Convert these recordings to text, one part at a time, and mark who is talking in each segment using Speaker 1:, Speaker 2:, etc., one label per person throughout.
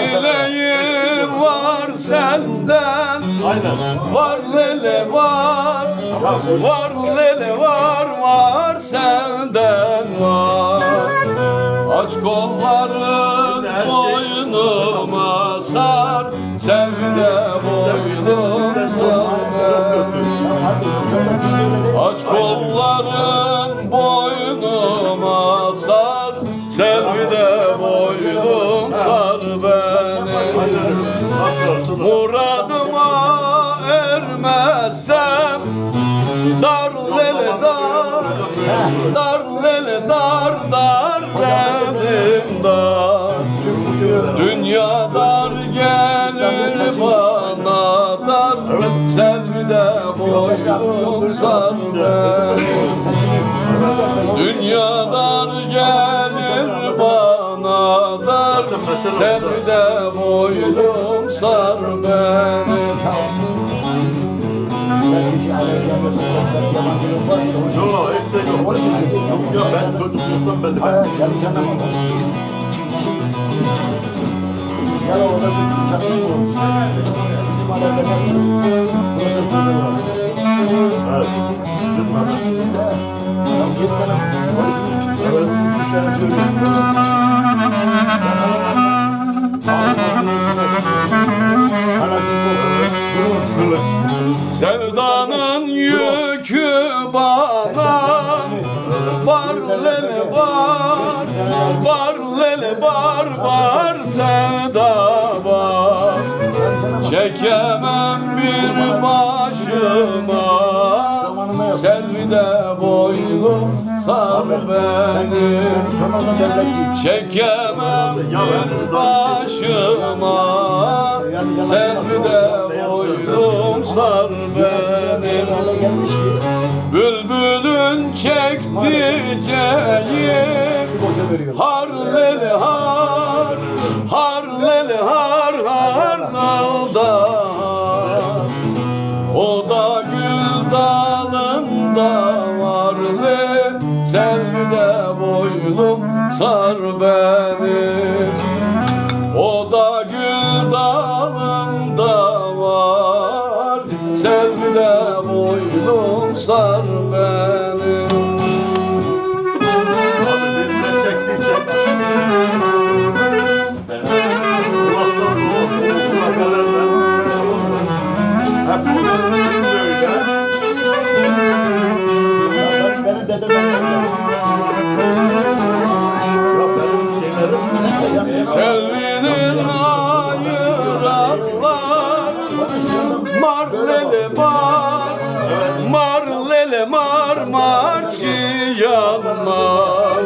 Speaker 1: Dileğim var senden
Speaker 2: Aynen.
Speaker 1: Var lele var Var lele var Var senden var Aç kolların boynuma sar Sevde boynum sar Aç kolların boynuma sar. Sevde boynum sar beni. Muradıma ermezsem Dar lele dar Dar lele dar dar dedim dar. Dünya bana dar Selvide boynum sar Dünya dar gelir bana dar Sevde boynum sar beni
Speaker 2: Yok eksik yok. Yok yok ben çocukluktan beri ben.
Speaker 3: Yani orada bir
Speaker 2: Kılıç.
Speaker 1: Sevdanın yükü bana Var lele var Var lele var Var sevda var Çekemem bir başıma. Selvide boylum sar beni. Çekemem bir başıma. Selvide boylum sar beni. Bülbülün çektireceği
Speaker 3: boşa veriyor.
Speaker 1: Har lele har Har dalında var le Selvide boylum sar beni çiyanmar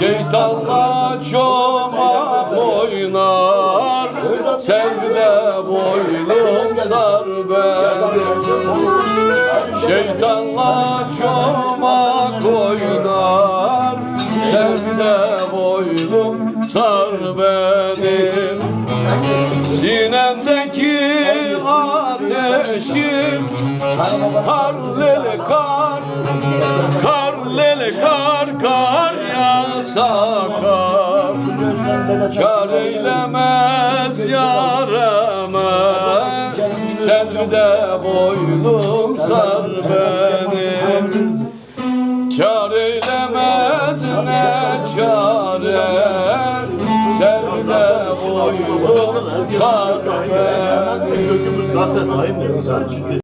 Speaker 1: Şeytanla çomak oynar. Sevde boylum sar beni. Şeytanla çomak oynar. Sevde boylum sar benim Sinemdeki ateşim Kar lele kar Kar lele kar Kar yağsa kar. Kar eylemez yareme Selvide boylum sar benim Kar eylemez ne çare Boylum sar benim
Speaker 2: Kökümüz zaten aynı.